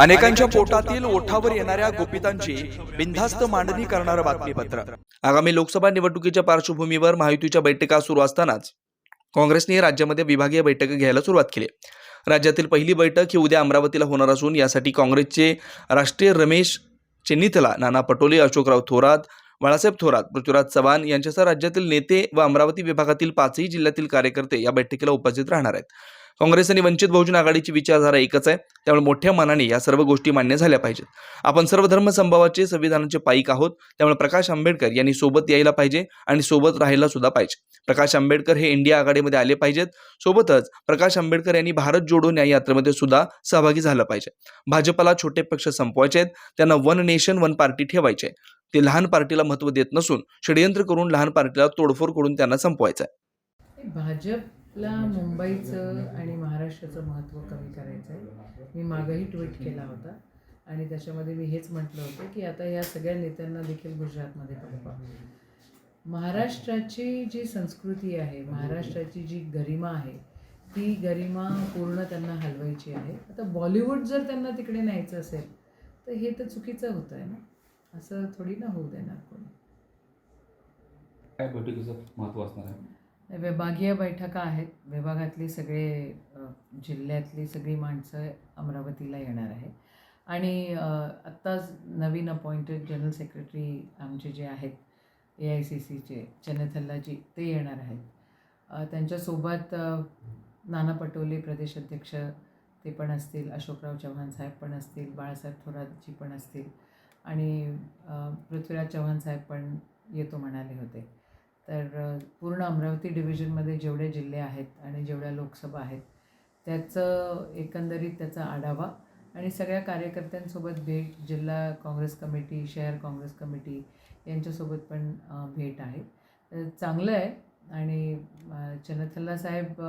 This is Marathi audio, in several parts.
अनेकांच्या पोटातील ओठावर येणाऱ्या गोपितांची बिनधास्त मांडणी करणारं बातमीपत्र. आगामी लोकसभा निवडणुकीच्या पार्श्वभूमीवर महायुतीच्या बैठका सुरू असतानाच काँग्रेसने राज्यामध्ये विभागीय बैठक घ्यायला सुरुवात केली. राज्यातील पहिली बैठक ही उद्या अमरावतीला होणार असून यासाठी काँग्रेसचे राष्ट्रीय रमेश चेन्नीतला नाना पटोले अशोकराव थोरात बाळासाहेब थोरात पृथ्वीराज चव्हाण यांच्यासह राज्यातील नेते व अमरावती विभागातील पाचही जिल्ह्यातील कार्यकर्ते या बैठकीला उपस्थित राहणार आहेत. काँग्रेस आणि वंचित बहुजन आघाडीची विचारधारा एकच आहे. त्यामुळे मोठ्या मनाने या सर्व गोष्टी मान्य झाल्या पाहिजेत. आपण सर्व धर्म संभावाचे संविधानाचे पाईक आहोत. त्यामुळे प्रकाश आंबेडकर यांनी सोबत यायला पाहिजे आणि सोबत राहायला सुद्धा पाहिजे. प्रकाश आंबेडकर हे इंडिया आघाडीमध्ये आले पाहिजेत. सोबतच प्रकाश आंबेडकर यांनी भारत जोडो न्याय यात्रेमध्ये सुद्धा सहभागी झालं पाहिजे. भाजपला छोटे पक्ष संपवायचे आहेत. त्यांना वन नेशन वन पार्टी ठेवायचे ते लहान पार्टीला महत्त्व देत नसून षडयंत्र करून लहान पार्टीला तोडफोड करून त्यांना संपवायचं आहे. भाजपला मुंबईचं आणि महाराष्ट्राचं महत्त्व कमी करायचं आहे मी मागंही ट्विट केला होता आणि त्याच्यामध्ये मी हेच म्हटलं होतं की आता या सगळ्या नेत्यांना देखील गुजरातमध्ये पाठवा महाराष्ट्राची जी संस्कृती आहे महाराष्ट्राची जी गरिमा आहे ती गरिमा पूर्ण त्यांना हलवायची आहे. आता बॉलिवूड जर त्यांना तिकडे न्यायचं असेल तर हे तर चुकीचं होतं आहे ना? असं थोडी ना होऊ देणार कोणी. काय बैठकीचं महत्त्व असणार आहे? विभागीय बैठका आहेत. विभागातली सगळे जिल्ह्यातली सगळी माणसं अमरावतीला येणार आहे आणि आत्ताच नवीन अपॉइंटेड जनरल सेक्रेटरी आमचे जे आहेत ए आय सी सीचे चन्नथल्लाजी ते येणार आहेत. त्यांच्यासोबत नाना पटोले प्रदेशाध्यक्ष ते पण असतील अशोकराव चव्हाण साहेब पण असतील बाळासाहेब थोरातजी पण असतील. आणि पृथ्वीराज चव्हाण साहेब पण येतो म्हणाले होते. तर पूर्ण अमरावती डिव्हिजनमध्ये जेवढे जिल्हे आहेत आणि जेवढ्या लोकसभा आहेत त्याचं एकंदरीत त्याचा आढावा आणि सगळ्या कार्यकर्त्यांसोबत भेट जिल्हा काँग्रेस कमिटी शहर काँग्रेस कमिटी यांच्यासोबत पण भेट आहे. तर चांगलं आहे आणि चनथल्ला साहेब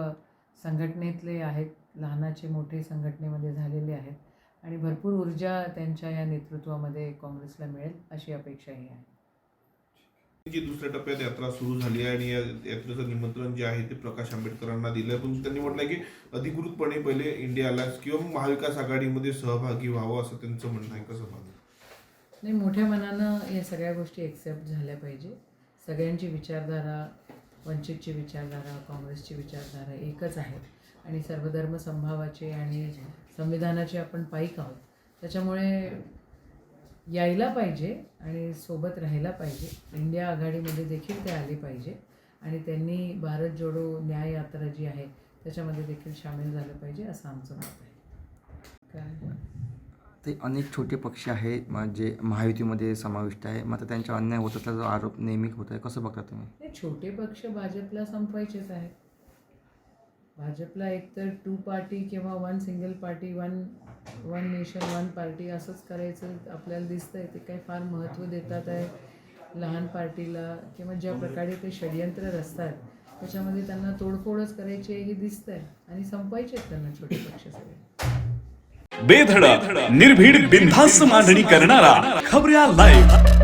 संघटनेतले आहेत लहानाचे मोठे संघटनेमध्ये झालेले आहेत आणि भरपूर ऊर्जा त्यांच्या या नेतृत्वामध्ये काँग्रेसला मिळेल अशी अपेक्षाही आहे. जी दुसऱ्या टप्प्यात यात्रा सुरू झाली आहे आणि या यात्रेचं निमंत्रण जे आहे ते प्रकाश आंबेडकरांना दिलं पण त्यांनी म्हटलं की अधिकृतपणे पहिले इंडिया अलायन्स किंवा महाविकास आघाडीमध्ये सहभागी व्हावं असं त्यांचं म्हणणं आहे. कसं पाहतो? नाही मोठ्या मनानं या सगळ्या गोष्टी एक्सेप्ट झाल्या पाहिजे. सगळ्यांची विचारधारा वंचितची विचारधारा काँग्रेसची विचारधारा एकच आहे. आणि सर्वधर्म संभावाचे आणि संविधानाचे आपण पाईक आहोत. त्याच्यामुळे यायला पाहिजे आणि सोबत राहायला पाहिजे. इंडिया आघाडीमध्ये देखील ते आले पाहिजे. आणि त्यांनी भारत जोडो न्याय यात्रा जी आहे त्याच्यामध्ये देखील सामील झालं पाहिजे असं आमचं मत आहे. काय? ते अनेक छोटे पक्ष आहेत मग जे महायुतीमध्ये समाविष्ट आहे. मात्र त्यांचा अन्याय होत असल्याचा आरोप नेहमी होत आहे. कसं बघता तुम्ही? हे छोटे पक्ष भाजपला संपवायचेच आहेत. भाजपला एकतर टू पार्टी किंवा one single party one one nation one party असंच करायचं आपल्याला दिसतंय. ते काही फार महत्त्व देतात आहे लहान पार्टीला किंवा ज्या प्रकारे ते षडयंत्र रचतात. त्याच्यामध्ये त्यांना तोडफोडच करायची आहे हे दिसतंय आणि संपवायचे आहेत त्यांना छोटे पक्ष सगळे. बेधडक निर्भीड बिनधास्त मांडणी करणारा खबऱ्या लाईव्ह